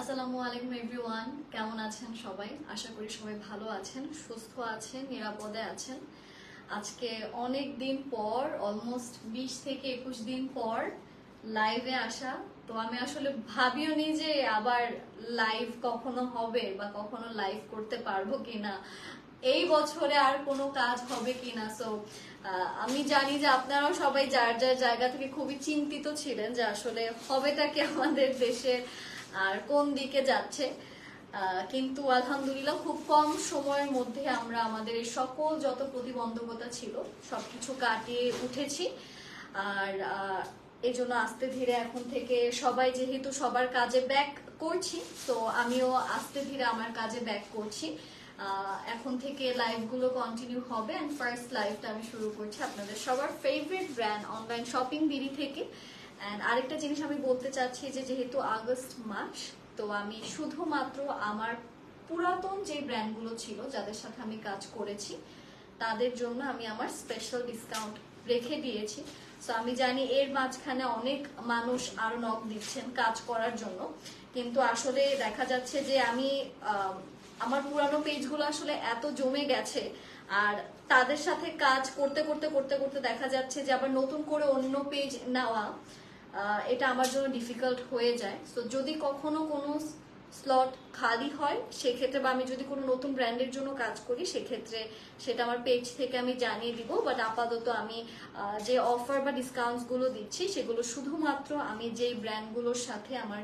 আসসালামু আলাইকুম এভরিওয়ান, কেমন আছেন সবাই? আশা করি সবাই ভালো আছেন, সুস্থ আছেন, নিরাপদে আছেন। আজকে অনেক দিন পর অলমোস্ট বিশ থেকে একুশ দিন পর লাইভে আসা। তো আমি আসলে ভাবিও নি যে আবার লাইভ কখনো হবে বা কখনো লাইভ করতে পারব কিনা। এই বছরে আর কোনো কাজ হবে কিনা? সো আমি জানি যে আপনারাও সবাই যার যার জায়গা থেকে খুবই চিন্তিত ছিলেন যে আসলে হবেটা কি আমাদের দেশের আর কোন দিকে যাচ্ছে? কিন্তু আলহামদুলিল্লাহ খুব কম সময়ের মধ্যে আমরা আমাদের এই সকল যত প্রতিবন্ধকতা ছিল, সবকিছু কাটিয়ে উঠেছি। আর এই জন্য আস্তে ধীরে এখন থেকে সবাই যেহেতু সবার কাজে ব্যাক করছি, তো আমিও আস্তে ধীরে আমার কাজে ব্যাক করছি। এখন থেকে লাইভগুলো কন্টিনিউ হবে অ্যান্ড ফার্স্ট লাইভটা আমি শুরু করছি আপনাদের সবার favourite brand online shopping BD থেকে। অ্যান্ড আরেকটা জিনিস আমি বলতে চাচ্ছি যে যেহেতু আগস্ট মাস, তো আমি শুধুমাত্র আমার পুরাতন যে ব্র্যান্ডগুলো ছিল যাদের সাথে আমি কাজ করেছি, তাদের জন্য আমি আমার স্পেশাল ডিসকাউন্ট রেখে দিয়েছি। সো আমি জানি এর মাঝখানে অনেক মানুষ আরও নক দিচ্ছেন কাজ করার জন্য। কিন্তু আসলে দেখা যাচ্ছে যে আমি আমার পুরানো পেজগুলো আসলে এত জমে গেছে, আর তাদের সাথে কাজ করতে করতে করতে করতে দেখা যাচ্ছে যে আবার নতুন করে অন্য পেজ নেওয়া এটা আমার জন্য ডিফিকাল্ট হয়ে যায়। তো যদি কখনো কোনো স্লট খালি হয়, সেক্ষেত্রে বা আমি যদি কোনো নতুন ব্র্যান্ডের জন্য কাজ করি, সেক্ষেত্রে সেটা আমার পেজ থেকে আমি জানিয়ে দিব। বাট আপাতত আমি যে অফার বা ডিসকাউন্টসগুলো দিচ্ছি, সেগুলো শুধুমাত্র আমি যেই ব্র্যান্ডগুলোর সাথে আমার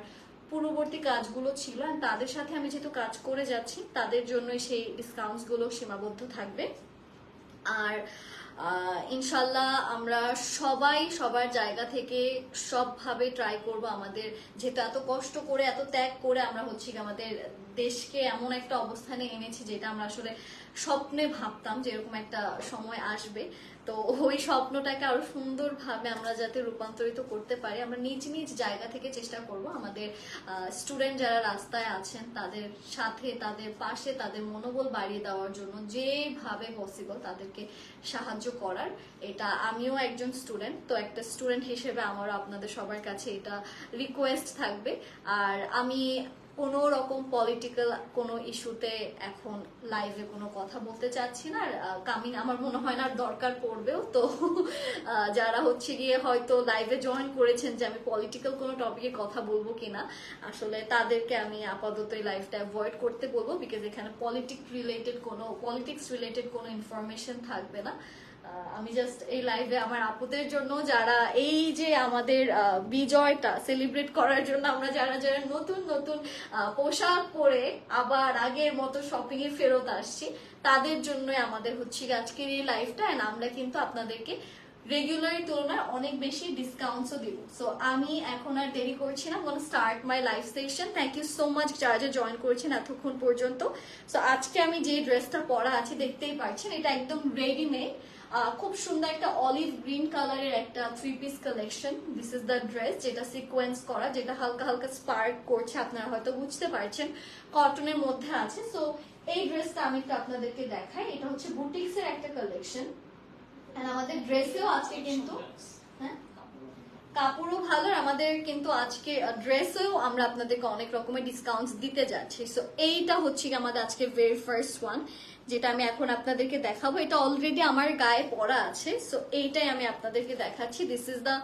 পূর্ববর্তী কাজগুলো ছিল আর তাদের সাথে আমি যেহেতু কাজ করে যাচ্ছি, তাদের জন্যই সেই ডিসকাউন্টসগুলো সীমাবদ্ধ থাকবে। আর ইনশাল্লাহ আমরা সবাই সবার জায়গা থেকে সবভাবে ট্রাই করব আমাদের যেহেতু এত কষ্ট করে, এত ত্যাগ করে আমরা হচ্ছি আমাদের দেশকে এমন একটা অবস্থানে এনেছি যেটা আমরা আসলে স্বপ্নে ভাবতাম যে এরকম একটা সময় আসবে। তো ওই স্বপ্নটাকে আরও সুন্দরভাবে আমরা যাতে রূপান্তরিত করতে পারি, আমরা নিজ নিজ জায়গা থেকে চেষ্টা করব আমাদের স্টুডেন্ট যারা রাস্তায় আছেন তাদের সাথে, তাদের পাশে, তাদের মনোবল বাড়িয়ে দেওয়ার জন্য যেভাবে পসিবল তাদেরকে সাহায্য করার। এটা আমিও একজন স্টুডেন্ট তো একটা স্টুডেন্ট হিসেবে আমারও আপনাদের সবার কাছে এটা রিকোয়েস্ট থাকবে। আর আমি কোনো রকম পলিটিক্যাল কোনো ইস্যুতে এখন লাইভে কোনো কথা বলতে চাচ্ছি না। আর কামিং আমার মনে হয় না দরকার পড়বেও। তো যারা হচ্ছে গিয়ে হয়তো লাইভে জয়েন করেছেন যে আমি পলিটিক্যাল কোনো টপিকে কথা বলব কিনা, আসলে তাদেরকে আমি আপাতত এই লাইভটা অ্যাভয়েড করতে বলব বিকজ এখানে পলিটিক্স রিলেটেড কোনো পলিটিক্স রিলেটেড কোনো ইনফরমেশন থাকবে না। আমি জাস্ট এই লাইভে আমার আপুদের জন্য, যারা এই যে আমাদের বিজয়টা সেলিব্রেট করার জন্য আমরা যারা যারা নতুন নতুন পোশাক পরে আবার আগের মতো শপিং এ ফেরত আসছি, তাদের জন্য আমাদের হচ্ছে আজকের এই লাইভটা এন্ড আমরা কিন্তু আপনাদেরকে রেগুলার তুলনায় অনেক বেশি ডিসকাউন্টসও দিব। সো আমি এখন আর দেরি করছি না gonna start my life session thank you so much যারা যা জয়েন করেছেন এতক্ষণ পর্যন্ত। সো আজকে আমি যে ড্রেসটা পরা আছে, দেখতেই পাচ্ছেন, এটা একদম রেডিমেড খুব সুন্দর একটা অলিভ গ্রিন কালারের একটা three piece collection this is the dress যেটা সিকোয়েন্স করা, যেটা হালকা হালকা স্পার্ক করছে, আপনারা হয়তো বুঝতে পারছেন। কটনের মধ্যে আছে। সো এই ড্রেসটা আমি একটু আপনাদেরকে দেখাই। এটা হচ্ছে বুটিক্স এর একটা কালেকশন আমাদের ড্রেসেও আজকে কিন্তু। হ্যাঁ? কাপড়ও ভালো আমাদের কিন্তু আজকে ড্রেসেও আমরা আপনাদেরকে অনেক রকমের ডিসকাউন্টস দিতে যাচ্ছি। সো এইটা হচ্ছে আমাদের আজকে ভেরি ফার্স্ট ওয়ান যেটা আমি এখন আপনাদেরকে দেখাবো, এটা অলরেডি আমার গায়ে পরা আছে সো এইটাই আমি আপনাদেরকে দেখাচ্ছি দিস ইজ দ্য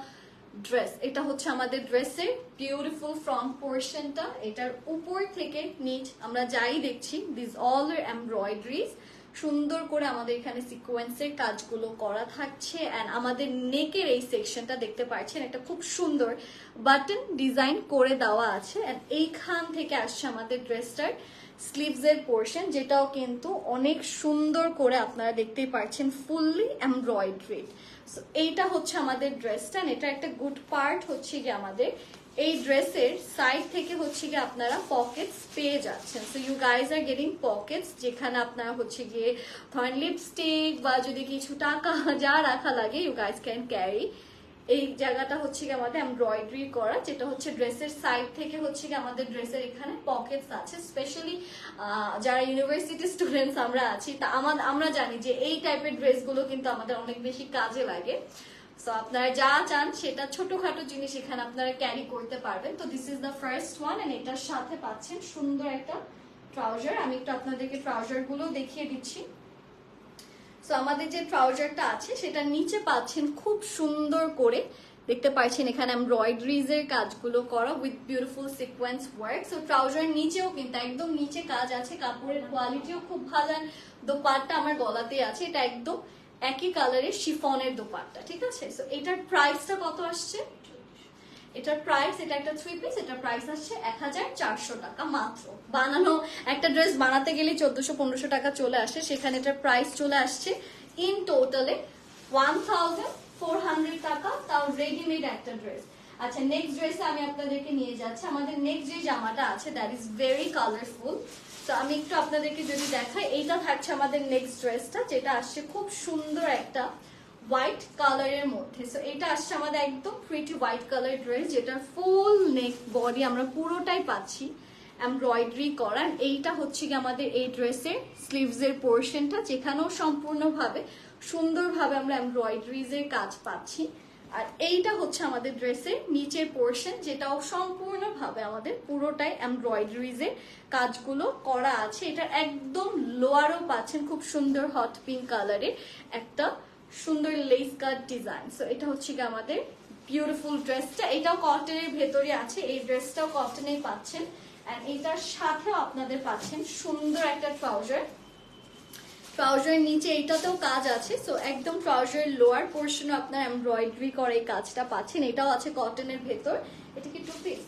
ড্রেস এটা হচ্ছে আমাদের ড্রেসের বিউটিফুল ফ্রন্ট পোর্শনটা এটার উপর থেকে নিচ আমরা যাই দেখছি দিস অল এমব্রয়ডারিজ সুন্দর করে আমাদের এখানে সিকোয়েন্সের কাজগুলো করা থাকছে অ্যান্ড আমাদের নেকের এই সেকশনটা দেখতে পাচ্ছেন এটা খুব সুন্দর বাটন ডিজাইন করে দেওয়া আছে অ্যান্ড এইখান থেকে আসছে আমাদের ড্রেসটার স্লিভস এর পোর্শন যেটাও কিন্তু অনেক সুন্দর করে আপনারা দেখতেই পাচ্ছেন ফুললি এমব্রয়ডারিড এইটা হচ্ছে আমাদের ড্রেসটা এটা একটা গুড পার্ট হচ্ছে গিয়ে আমাদের এই ড্রেসের সাইড থেকে হচ্ছে গিয়ে আপনারা পকেটস পেয়ে যাচ্ছেন। So you guys are getting pockets যেখানে আপনারা হচ্ছে গিয়ে ধরেন লিপস্টিক বা যদি কিছু টাকা যা রাখা লাগে ইউ গাইজ ক্যান ক্যারি এই জায়গাটা হচ্ছে কি আমাদের এমব্রয়ডারি করা, যেটা হচ্ছে ড্রেসের সাইড থেকে হচ্ছে কি আমাদের ড্রেসের এখানে পকেটস আছে। স্পেশালি যারা ইউনিভার্সিটি স্টুডেন্টস আমরা আছি, তা আমরা জানি যে এই টাইপের ড্রেসগুলো কিন্তু আমাদের অনেক বেশি কাজে লাগে। সো আপনারা যা চান সেটা ছোটখাটো জিনিস এখানে আপনারা ক্যারি করতে পারবেন। তো this is the first one and এটার সাথে পাচ্ছেন সুন্দর একটা ট্রাউজার আমি একটু আপনাদেরকে ট্রাউজারগুলো দেখিয়ে দিচ্ছি। সো আমাদের যে ট্রাউজারটা আছে, সেটা নিচে পাচ্ছেন খুব সুন্দর করে। দেখতে পাচ্ছেন, এখানে এমব্রয়ডারিজ এর কাজগুলো করা with beautiful sequence work so trouser নিচেও কিন্তু, একদম নিচে কাজ আছে, কাপড়ের কোয়ালিটিও খুব ভালো দোপাট্টা আমার গলাতে আছে। এটা একদম একই কালারের শিফনের দোপাট্টা, ঠিক আছে? সো এটার প্রাইসটা কত আসছে? এটার প্রাইস এটা একটা থ্রি পিস এটার প্রাইস আসছে এক হাজার চারশো টাকা মাত্র। বানানো একটা ড্রেস বানাতে গেলে চোদ্দশো পনেরোশো টাকা চলে আসে। সেখানে এটার প্রাইস চলে আসছে ইন টোটালে ওয়ান থাউজেন্ড ফোর হান্ড্রেড টাকা, তাও রেডিমেড একটা ড্রেস আচ্ছা নেক্সট ড্রেসে আমি আপনাদেরকে নিয়ে যাচ্ছি। আমাদের নেক্সট যে জামাটা আছে দ্যাট ইজ ভেরি কালারফুল তো আমি একটু আপনাদেরকে যদি দেখাই, এইটা থাকছে আমাদের নেক্সট ড্রেসটা যেটা আসছে খুব সুন্দর একটা হোয়াইট কালারের মধ্যে। সো এটা আসছে আমাদের একদম প্রিটি হোয়াইট কালার ড্রেস যেটার ফুল নেক বডি আমরা পুরোটাই পাচ্ছি। এমব্রয়ডারি করা। And এইটা হচ্ছে কি আমাদের এই ড্রেসের স্লিভস এর পোর্শনটা যেখানেও সম্পূর্ণভাবে সুন্দরভাবে আমরা এমব্রয়ডারিজ এর কাজ পাচ্ছি। আর এইটা হচ্ছে আমাদের ড্রেসের নিচের পোর্শন যেটাও সম্পূর্ণভাবে আমাদের পুরোটাই এমব্রয়ডারিজ এর কাজগুলো করা আছে। এটা একদম লোয়ারও পাচ্ছেন, খুব সুন্দর হট পিঙ্ক কালারের একটা সুন্দর লেস কাট ডিজাইন সো এটা হচ্ছে কি আমাদের বিউটিফুল ড্রেসটা এটাও কটনের ভেতরে আছে। এই ড্রেসটাও কটনেই পাচ্ছেন। এন্ড এটার সাথেও আপনাদের পাচ্ছেন সুন্দর একটা ট্রাউজার ট্রাউজারের নিচে এইটাতেও কাজ আছে। সো একদম ট্রাউজারের লোয়ার পোর্শনে আপনার এমব্রয়ডারি করে এই কাজটা পাচ্ছেন। এটাও আছে কটনের ভেতর। এটা কি টু পিস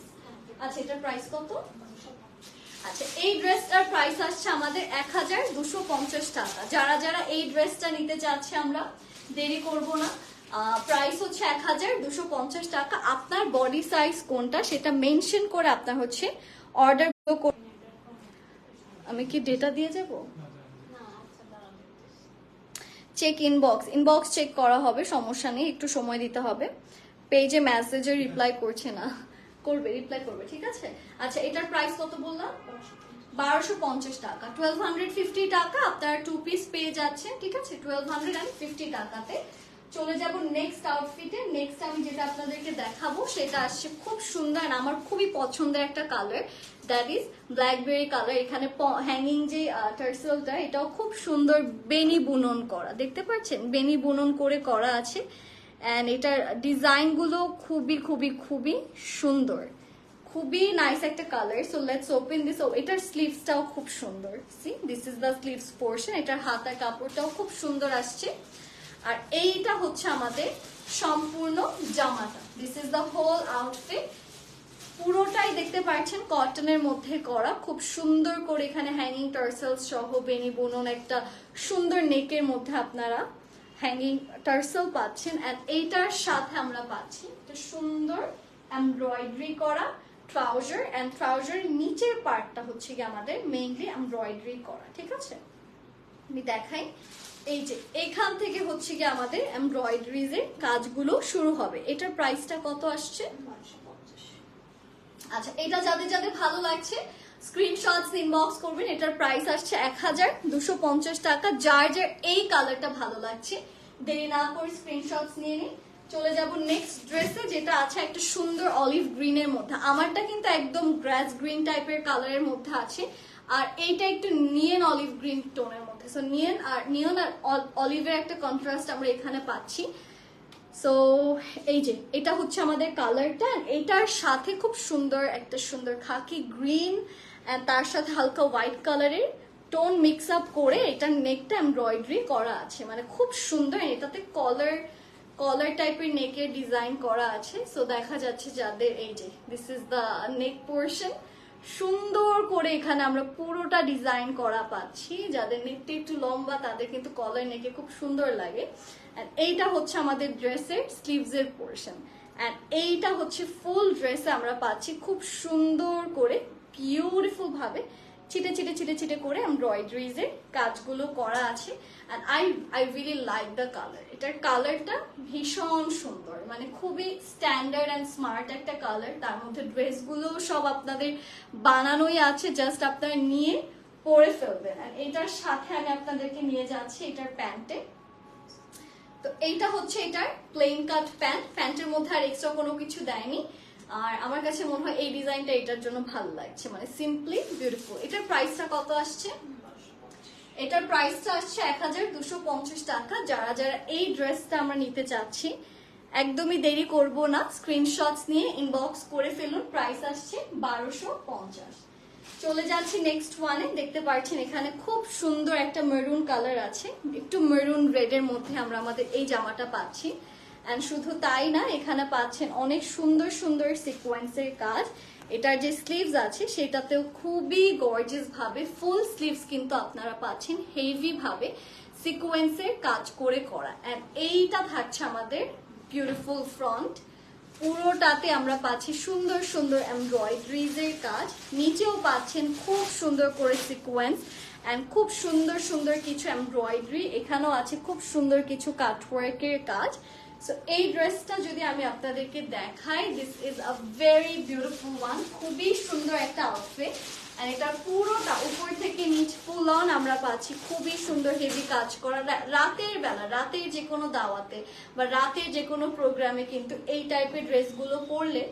আচ্ছা এটার প্রাইস কত? আচ্ছা এই ড্রেসটার প্রাইস আসছে আমাদের এক টাকা। যারা যারা এই ড্রেসটা নিতে চাচ্ছে আমরা দেরি করব না। প্রাইস হচ্ছে এক হাজার দুশো পঞ্চাশ টাকা। আপনার বডি সাইজ কোনটা সেটা মেনশন করে আপনার হচ্ছে অর্ডার আমি কি ডেটা দিয়ে যাব? চেক ইনবক্স ইনবক্স চেক করা হবে সমস্যা নেই একটু সময় দিতে হবে। পেজে মেসেজে রিপ্লাই করছে না। করবে রিপ্লাই করবে ঠিক আছে? আচ্ছা এটার প্রাইস কত বললাম? বারোশো পঞ্চাশ টাকা। টুয়েলভ হান্ড্রেড ফিফটি টাকা আপনারা টু পিস পেয়ে যাচ্ছেন, ঠিক আছে? টুয়েলভ হান্ড্রেড অ্যান্ড ফিফটি টাকাতে। চলে যাব নেক্সট নেক্সট আমি যেটা আপনাদেরকে দেখাবো, সেটা আসছে খুব সুন্দর, আমার খুবই পছন্দের একটা colour that is blackberry colour এখানে হ্যাঙ্গিং যে টার্সেলটা এটাও খুব সুন্দর বেনি বুনন করা। দেখতে পাচ্ছেন? বেনি বুনন করে করা আছে। অ্যান্ড এটার ডিজাইনগুলো খুবই খুবই খুবই সুন্দর। খুবই নাইস একটা colour so let's open this এটার স্লিভসটাও খুব সুন্দর। See this is the sleeves portion এটার হাতার কাপড়টাও খুব সুন্দর আসছে। আর এইটা হচ্ছে আমাদের সম্পূর্ণ জামাটা। This is the whole outfit পুরোটাই দেখতে পাচ্ছেন কটনের মধ্যে করা। খুব সুন্দর করে এখানে হ্যাঙ্গিং টার্সেলস সহ বেনি বুনন একটা সুন্দর নেকের মধ্যে আপনারা হ্যাঙ্গিং টার্সেল পাচ্ছেন। অ্যান্ড এইটার সাথে আমরা পাচ্ছি একটা সুন্দর এমব্রয়ডারি করা। ট্রাউজার অ্যান্ড ট্রাউজার নিচের পার্টটা হচ্ছে কি আমাদের মেইনলি এমব্রয়ডারি করা, ঠিক আছে? আমি দেখাই। এই যে, এখান থেকে হচ্ছে কি আমাদের এমব্রয়ডারিজ এর কাজগুলো শুরু হবে। এটার প্রাইসটা কত আসছে? আচ্ছা এটা যাদের যাদের ভালো লাগছে স্ক্রিনশটস ইনবক্স করবেন, এটার প্রাইস আসছে এক হাজার দুশো পঞ্চাশ টাকা। যার যার এই কালারটা ভালো লাগছে, দেরি না করে স্ক্রিনশটস নিয়ে নিন। চলে যাব নেক্সট ড্রেসে যেটা আছে একটা সুন্দর অলিভ গ্রিনের মধ্যে। আমারটা কিন্তু একদম গ্রাস গ্রিন টাইপের কালারের মধ্যে আছে। আর এইটা একটু নিয়ন অলিভ গ্রিন টোনের মধ্যে। সো নিয়ন আর নিয়ন আর অলিভের একটা কন্ট্রাস্ট আমরা এখানে পাচ্ছি। সো এই যে, এটা হচ্ছে আমাদের কালারটা এটার সাথে খুব সুন্দর একটা সুন্দর খাকি গ্রিন তার সাথে হালকা হোয়াইট কালারের টোন মিক্স আপ করে এটার নেকটা এমব্রয়ডারি করা আছে। মানে খুব সুন্দর। এটাতে কলার কলার টাইপের নেকের ডিজাইন করা আছে সো দেখা যাচ্ছে যাদের এই যে this is the neck portion সুন্দর করে এখানে আমরা পুরোটা ডিজাইন করা পাচ্ছি, যাদের নেকটা একটু লম্বা, তাদের কিন্তু কলার নেকে খুব সুন্দর লাগে। এইটা হচ্ছে আমাদের ড্রেসের স্লিভস এর পোর্শন অ্যান্ড এইটা হচ্ছে ফুল ড্রেসে আমরা পাচ্ছি খুব সুন্দর করে বিউটিফুল ভাবে। ছিটে ছিটে ছিটে ছিটে করে এমব্রয়ডারিজ এর কাজগুলো করা আছে। And I I really like the colour এটার কালারটা ভীষণ সুন্দর। মানে খুবই স্ট্যান্ডার্ড অ্যান্ড স্মার্ট একটা কালার তার মধ্যে ড্রেসগুলো সব আপনাদের বানানোই আছে। জাস্ট আপনারা নিয়ে পরে ফেলবেন। আর এটার সাথে আমি আপনাদেরকে নিয়ে যাচ্ছি এটার প্যান্টে। তো এইটা হচ্ছে এটার প্লেন কাট প্যান্ট প্যান্টের মধ্যে আর এক্সট্রা কোনো কিছু দেয়নি। আর আমার কাছে মনে হয় এই ডিজাইনটা এটার জন্য ভালো লাগছে মানে সিম্পলি বিউটিফুল এটার প্রাইসটা কত আসছে? এটার প্রাইসটা আসছে এক টাকা। যারা যারা এই ড্রেসটা আমরা নিতে চাচ্ছি, একদমই দেরি করব না। স্ক্রিনশটস নিয়ে ইনবক্স করে ফেলুন প্রাইস আসছে বারোশো পঞ্চাশ। চলে যাচ্ছি নেক্সট ওয়ানে দেখতে পাচ্ছেন এখানে খুব সুন্দর একটা মেরুন কালার আছে। একটু মেরুন রেডের মধ্যে আমরা আমাদের এই জামাটা পাচ্ছি। অ্যান্ড শুধু তাই না, এখানে পাচ্ছেন অনেক সুন্দর সুন্দর সিকোয়েন্সের কাজ। এটার যে স্লিভস আছে, সেটাতেও খুবই গর্জিয়াস ভাবে ফুল স্লিভস কিন্তু আপনারা পাচ্ছেন হেভি ভাবে সিকোয়েন্সের কাজ করে করা। অ্যান্ড এইটা থাকছে আমাদের বিউটিফুল ফ্রন্ট পুরোটাতে আমরা পাচ্ছি সুন্দর সুন্দর এমব্রয়ডারিজ এর কাজ। নিচেও পাচ্ছেন খুব সুন্দর করে সিকোয়েন্স অ্যান্ড খুব সুন্দর সুন্দর কিছু এমব্রয়ডারি এখানেও আছে খুব সুন্দর কিছু কাটওয়ার্কের কাজ। সো এই ড্রেসটা যদি আমি আপনাদেরকে দেখাই this is a very beautiful one খুবই সুন্দর একটা আউটফিট আর এটার পুরোটা উপর থেকে নিচ ফুল অন আমরা পাচ্ছি। খুবই সুন্দর হেভি কাজ করা। রাতের বেলা, রাতের যে কোনো দাওয়াতে বা রাতের যে কোনো প্রোগ্রামে কিন্তু এই টাইপের ড্রেসগুলো পরলে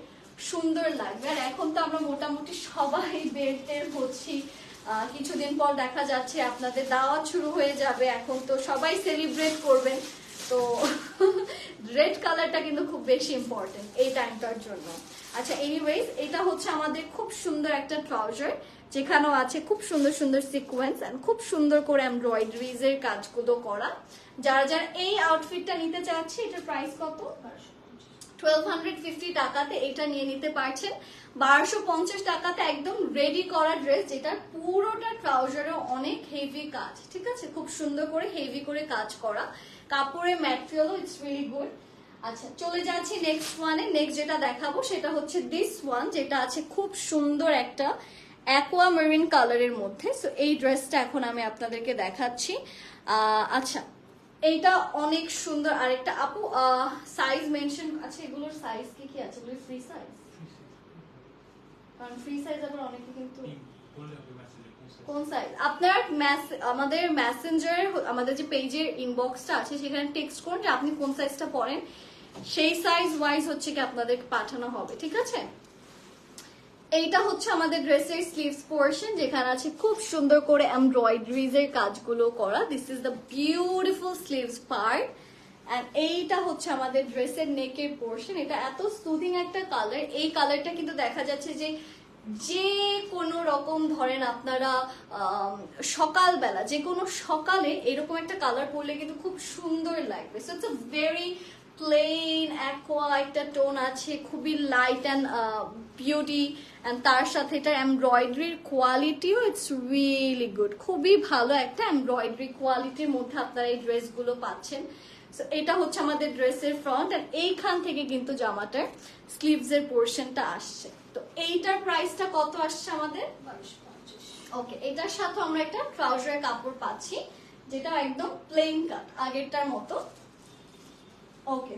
সুন্দর লাগবে। আর এখন তো আমরা মোটামুটি সবাই বের টের হচ্ছি কিছুদিন পর দেখা যাচ্ছে আপনাদের দাওয়াত শুরু হয়ে যাবে। এখন তো সবাই সেলিব্রেট করবেন। তো রেড কালারটা কিন্তু খুব বেশি ইম্পর্টেন্ট এই টাইমটার জন্য। আচ্ছা এনিওয়েজ এটা হচ্ছে আমাদের খুব সুন্দর একটা ট্রাউজার যেখানেও আছে খুব সুন্দর সুন্দর সিকোয়েন্স এন্ড খুব সুন্দর করে এমব্রয়ডারিজ এর কাজগুলো করা। যারা যারা এই আউটফিটটা নিতে চাচ্ছে, এটার প্রাইস কত? টুয়েলভ হান্ড্রেড ফিফটি টাকাতে এটা নিয়ে নিতে পারছেন। বারোশো পঞ্চাশ টাকাতে একদম রেডি করা ড্রেস যেটা পুরোটা ট্রাউজারে অনেক হেভি কাজ, ঠিক আছে? খুব সুন্দর করে হেভি করে কাজ করা। কাপড়ের ম্যাটেরিয়ালও ইটস রিয়েলি গুড আচ্ছা চলে যাচ্ছি নেক্সট ওয়ানে নেক্সট যেটা দেখাবো সেটা হচ্ছে দিস ওয়ান যেটা আছে খুব সুন্দর একটা অ্যাকোয়া মেরিন কালারের মধ্যে। সো এই ড্রেসটা এখন আমি আপনাদেরকে দেখাচ্ছি। আচ্ছা এইটা অনেক সুন্দর আরেকটা। আপু সাইজ মেনশন আছে এগুলোর সাইজ কি কি আছে? এগুলো ফ্রি সাইজ কারণ ফ্রি সাইজ আবার অনেকে কিন্তু কোন সাইজ আপনার আমাদের মেসেঞ্জার আমাদের যে পেজের ইনবক্সটা আছে সেখানে টেক্সট করুন যে আপনি কোন সাইজটা পড়েন। সেই সাইজ ওয়াইজ হচ্ছে কি আপনাদেরকে পাঠানো হবে ঠিক আছে? এইটা হচ্ছে আমাদের ড্রেসের স্লিভস পোর্শন যেখানে আছে খুব সুন্দর করে এমব্রয়ডারিজ এর কাজগুলো করা। This is the beautiful sleeves part and এইটা হচ্ছে আমাদের ড্রেসের নেকের পোর্শন এটা এত সুদিং একটা কালার এই কালারটা কিন্তু দেখা যাচ্ছে যে যে কোনো রকম ধরেন আপনারা সকালবেলা, যে কোনো সকালে এরকম একটা কালার পরলে কিন্তু খুব সুন্দর লাগবে। So it's a very plain aqua একটা টোন আছে, খুবই লাইট অ্যান্ড বিউটি অ্যান্ড তার সাথে এটা এমব্রয়ডারির কোয়ালিটিও ইটস রিয়েলি গুড খুবই ভালো একটা এমব্রয়ডারি কোয়ালিটির মধ্যে আপনারা এই ড্রেসগুলো পাচ্ছেন। So, এটা হচ্ছে আমাদের ড্রেসের ফ্রন্ট আর এইখান থেকে কিন্তু জামাটার স্লিভস এর পোর্শনটা আসছে। তো এইটার প্রাইসটা কত আসছে আমাদের? ওকে এটার সাথে আমরা একটা ট্রাউজারের কাপড় পাচ্ছি যেটা একদম প্লেন কাট আগেরটার মতো। ওকে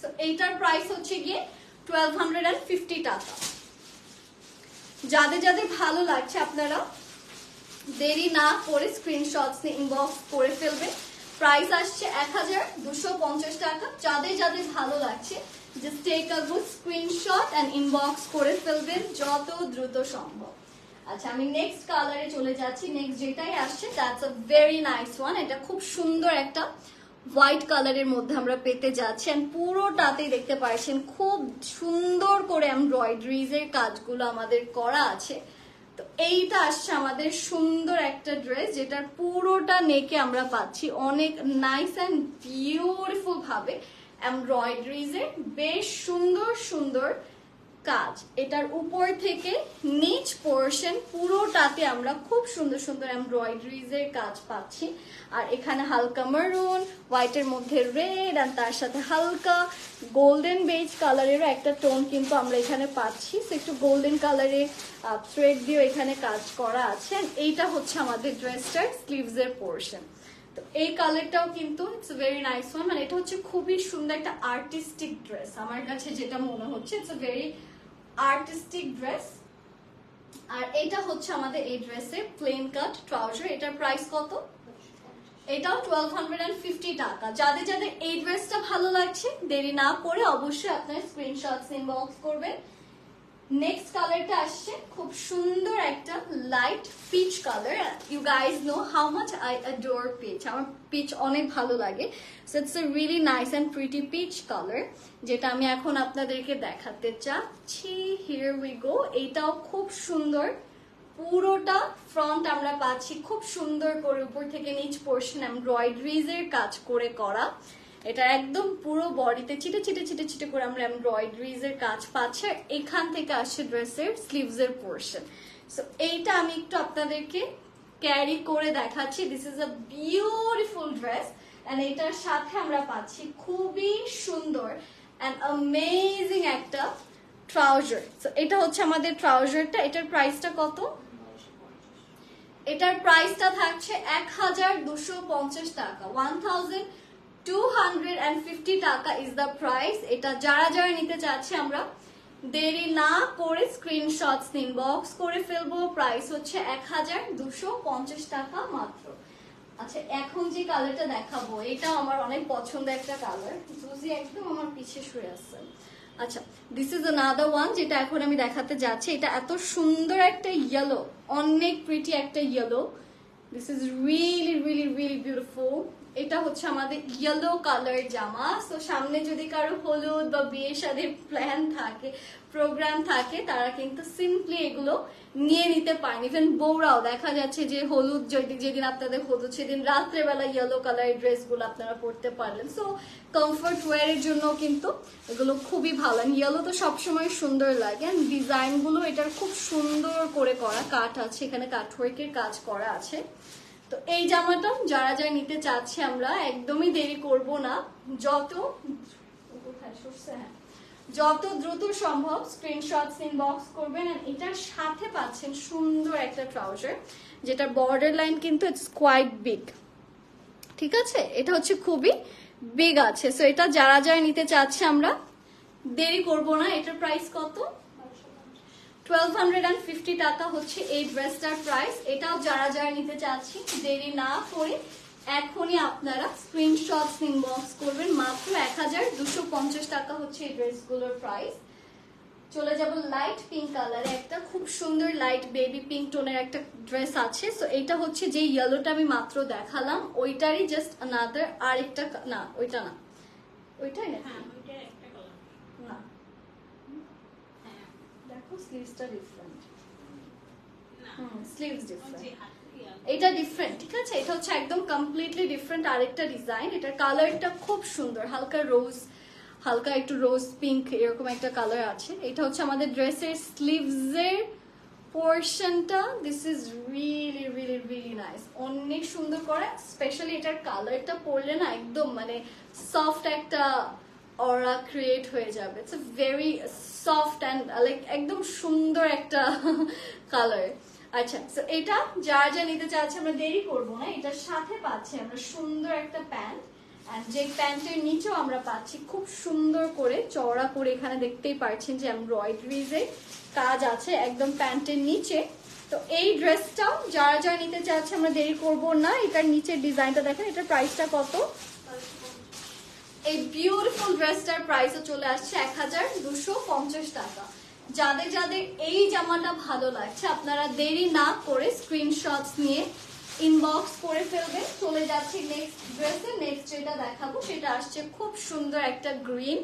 সো এইটার প্রাইস হচ্ছে গিয়ে টুয়েলভ হান্ড্রেড অ্যান্ড ফিফটি টাকা। যাদের যাদের ভালো লাগছে আপনারা দেরি না করে স্ক্রিনশটস ইনবক্স করে ফেলবেন প্রাইস আসছে এক হাজার দুশো পঞ্চাশ টাকা। যাদের যাদের ভালো লাগছে just take a good screenshot and inbox করে ফেলবেন যত দ্রুত সম্ভব। আচ্ছা আমি নেক্সট কালারে চলে যাচ্ছি। নেক্সট যেটাই আসছে that's a very nice one এটা খুব সুন্দর একটা হোয়াইট কালারের মধ্যে আমরা পেতে যাচ্ছি। And পুরোটাতেই দেখতে পাচ্ছেন খুব সুন্দর করে এমব্রয়ডারিজ এর কাজগুলো আমাদের করা আছে। তো এইটা আসছে আমাদের সুন্দর একটা ড্রেস, যেটার পুরোটা নেকে আমরা পাচ্ছি অনেক নাইস অ্যান্ড বিউটিফুল ভাবে এমব্রয়ডারিজ এর। বেশ সুন্দর সুন্দর কাজ। এটার উপর থেকে নিচ পোর্শন পুরোটাতে আমরা খুব সুন্দর সুন্দর এমব্রয়ডারিজ এর কাজ পাচ্ছি। আর এখানে হালকা মারুন হোয়াইটের মধ্যে রেড আর তার সাথে হালকা গোল্ডেন বেজ কালারেরও একটা টোন কিন্তু আমরা এখানে পাচ্ছি। তো একটু গোল্ডেন কালারের থ্রেড দিয়েও এখানে কাজ করা আছে। এইটা হচ্ছে আমাদের ড্রেসটার স্লিভস এর পোর্শন তো এই কালারটাও কিন্তু ইটস ভেরি নাইস ওয়ান মানে এটা হচ্ছে খুবই সুন্দর একটা আর্টিস্টিক ড্রেস আমার কাছে যেটা মনে হচ্ছে ইটস ভেরি আর্টিস্টিক ড্রেস আর এটা হচ্ছে আমাদের এই ড্রেসের প্লেন কাট ট্রাউজার এটার প্রাইস কত? এটাও টুয়েলভ হান্ড্রেড অ্যান্ড ফিফটি টাকা। যাদের যাদের এই ড্রেসটা ভালো লাগছে, দেরি না করে অবশ্যই আপনার স্ক্রিনশট ইনবক্স করবেন। নেক্সট কালারটা আসছে, খুব সুন্দর একটা light peach colour you guys know how much I adore peach আমার পিচ অনেক ভালো লাগে। So it's a really nice and pretty peach colour যেটা আমি এখন আপনাদেরকে দেখাতে চাচ্ছি। হিয়ার উই গো এইটাও খুব সুন্দর। পুরোটা ফ্রন্ট আমরা পাচ্ছি খুব সুন্দর করে উপর থেকে নিচ পোর্শন এমব্রয়ডারিজ এর কাজ করে করা। এটা একদম পুরো বডিতে ছিটে ছিটে ছিটে ছিটে করে আমরা এমব্রয়ডারিজ এর কাজ পাচ্ছি আর এখান থেকে আসছে ড্রেসের স্লিভস এর পোর্শন সো এইটা আমি একটু আপনাদেরকে ক্যারি করে দেখাচ্ছি। This is a beautiful dress and এটার সাথে আমরা পাচ্ছি খুবই সুন্দর অ্যান্ড অ্যামেজিং একটা ট্রাউজার সো এটা হচ্ছে আমাদের ট্রাউজারটা এটার প্রাইসটা কত? এটার প্রাইসটা থাকছে এক হাজার দুশো পঞ্চাশ টাকা। One thousand two hundred and fifty টাকা ইজ দ্য প্রাইস এটা যারা যারা নিতে চাচ্ছে আমরা দেরি না করে স্ক্রিনশটস বক্স করে ফেলব। প্রাইস হচ্ছে এক হাজার দুশো পঞ্চাশ টাকা মাত্র। আচ্ছা এখন যে কালারটা দেখাবো এটা আমার অনেক পছন্দের একটা কালার জুজি একদম আমার পিছিয়ে শুয়ে আসছে আচ্ছা দিস ইজ আনাদার ওয়ান যেটা এখন আমি দেখাতে যাচ্ছি। এটা এত সুন্দর একটা ইয়েলো অনেক প্রিটি একটা yellow this is really really really beautiful এটা হচ্ছে আমাদের ইয়েলো কালার জামা। তো সামনে যদি কারও হলুদ বা বিয়ে শাদীর প্ল্যান থাকে প্রোগ্রাম থাকে, তারা কিন্তু সিম্পলি এগুলো নিয়ে নিতে পারেন। ইভেন বৌরাও দেখা যাচ্ছে যে হলুদ যদি যেদিন আপনাদের হলুদ, সেদিন রাত্রেবেলা ইয়েলো কালারের ড্রেসগুলো আপনারা পরতে পারলেন। সো কমফর্ট ওয়ারের জন্য কিন্তু এগুলো খুবই ভালো। ইয়েলো তো সবসময় সুন্দর লাগে। অ্যান্ড ডিজাইনগুলো এটার খুব সুন্দর করে করা কাঠ আছে। এখানে কাঠ কাঠওয়ার্কের কাজ করা আছে। তো এই জামাটা যারা যারা নিতে চাচ্ছে আমরা একদমই দেরি করব না। যত? হ্যাঁ। যত দ্রুত সম্ভব স্ক্রিনশটস ইনবক্স করবেন and এটার সাথে পাচ্ছেন সুন্দর একটা ট্রাউজার যেটা বর্ডার লাইন কিন্তু ইটস কোয়াইট বিগ ঠিক আছে? এটা হচ্ছে খুবই বিগ আছে। সো এটা যারা যারা নিতে চাচ্ছে আমরা দেরি করব না। এটার প্রাইস কত? টুয়েলভ হান্ড্রেড অ্যান্ড ফিফটি টাকা হচ্ছে এই ড্রেসটার প্রাইস এটাও যারা যারা নিতে চাচ্ছি, দেরি না করে এখনই আপনারা স্ক্রিনশটস ইনবক্স করবেন। মাত্র এক হাজার দুশো পঞ্চাশ টাকা হচ্ছে এই ড্রেসগুলোর প্রাইস চলে যাব লাইট পিঙ্ক কালারে একটা খুব সুন্দর লাইট বেবি পিঙ্ক টোনের একটা ড্রেস আছে। সো এটা হচ্ছে যে ইয়েলোটা আমি মাত্র দেখালাম। ওইটারই জাস্ট আনাদার আরেকটা না, ওইটা না। ওইটাই। না হ্যাঁ, দেখো স্লিভসটা ডিফারেন্ট স্লিভস ডিফারেন্ট এটা ডিফারেন্ট ঠিক আছে এটা হচ্ছে একদম কমপ্লিটলি ডিফারেন্ট আরেকটা ডিজাইন এটার কালারটা খুব সুন্দর। হালকা রোজ হালকা একটু রোজ পিঙ্ক এরকম একটা কালার আছে। এটা হচ্ছে আমাদের ড্রেসের স্লিভসের পোর্শনটা this is really really really nice অনেক সুন্দর করে। স্পেশালি এটার কালারটা পরলে না একদম মানে সফট একটা অরা ক্রিয়েট হয়ে যাবে। It's very soft and like একদম সুন্দর একটা কালার আচ্ছা তো এটা যা যা নিতে চাচ্ছে, আমরা দেরি করব না। এটার সাথে পাচ্ছি আমরা সুন্দর একটা প্যান্ট। যে প্যান্টের নিচেও আমরা পাচ্ছি খুব সুন্দর করে চওড়া করে এখানে দেখতেই পাচ্ছেন যে এমব্রয়ডারিজে কাজ আছে একদম প্যান্টের নিচে। তো এই ড্রেসটাও যারা যারা নিতে চাচ্ছে আমরা দেরি করব না। এটার নিচের ডিজাইনটা দেখেন, এটার প্রাইসটা কত? এই বিউটিফুল ড্রেসটার প্রাইসও চলে আসছে এক হাজার দুশো পঞ্চাশ টাকা। যাদের যাদের এই জামাটা ভালো লাগছে, আপনারা দেরি না করে স্ক্রিনশটস নিয়ে ইনবক্স করে ফেলবেন। চলে যাচ্ছি নেক্সট ড্রেসে নেক্সট যেটা দেখাবো, সেটা আসছে খুব সুন্দর একটা green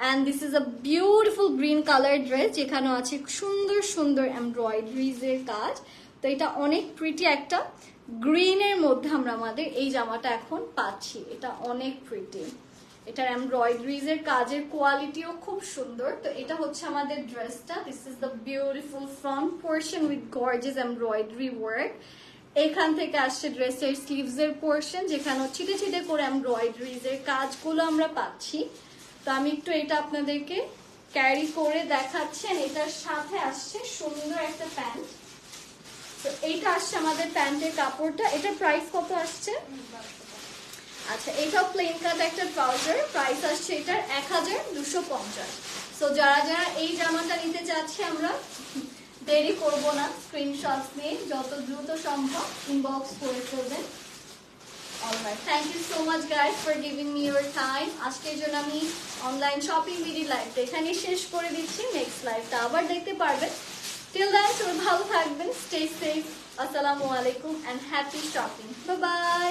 and this is a beautiful green colour dress যেখানে আছে সুন্দর সুন্দর এমব্রয়ডারিজ এর কাজ। তো এটা অনেক প্রিটি একটা গ্রিনের মধ্যে আমরা আমাদের এই জামাটা এখন পাচ্ছি। এটা অনেক প্রিটি এটার এমব্রয়ডারিজ এর কাজের কোয়ালিটিও খুব সুন্দর। তো এটা হচ্ছে আমাদের ড্রেসটা। This is the beautiful front portion with gorgeous embroidery work এখান থেকে আসছে ড্রেসের স্লিভস এর পোর্শন যেখানে ছিটে ছিটে করে এমব্রয়ডারিজ এর কাজগুলো আমরা পাচ্ছি। তো আমি একটু এটা আপনাদেরকে ক্যারি করে দেখাচ্ছেন এটার সাথে আসছে সুন্দর একটা প্যান্ট। তো এইটা আসছে আমাদের প্যান্টের কাপড়টা। এটার প্রাইস কত আসছে? আচ্ছা এটাও প্লেন কাট একটা ট্রাউজার প্রাইস আসছে এটার এক হাজার দুশো পঞ্চাশ। সো যারা যারা এই জামাটা নিতে চাচ্ছি আমরা দেরি করব না। স্ক্রিনশটস নিয়ে যত দ্রুত সম্ভব ইনবক্স করে ফেলবেন। Thank you so much guys for giving me your time আজকের জন্য আমি অনলাইন শপিং বিডি লাইভটা এখানেই শেষ করে দিচ্ছি। নেক্সট লাইভটা আবার দেখতে পারবেন। টিল দেন সবাই ভালো থাকবেন স্টে সেফ আসসালামু আলাইকুম অ্যান্ড হ্যাপি শপিং বাই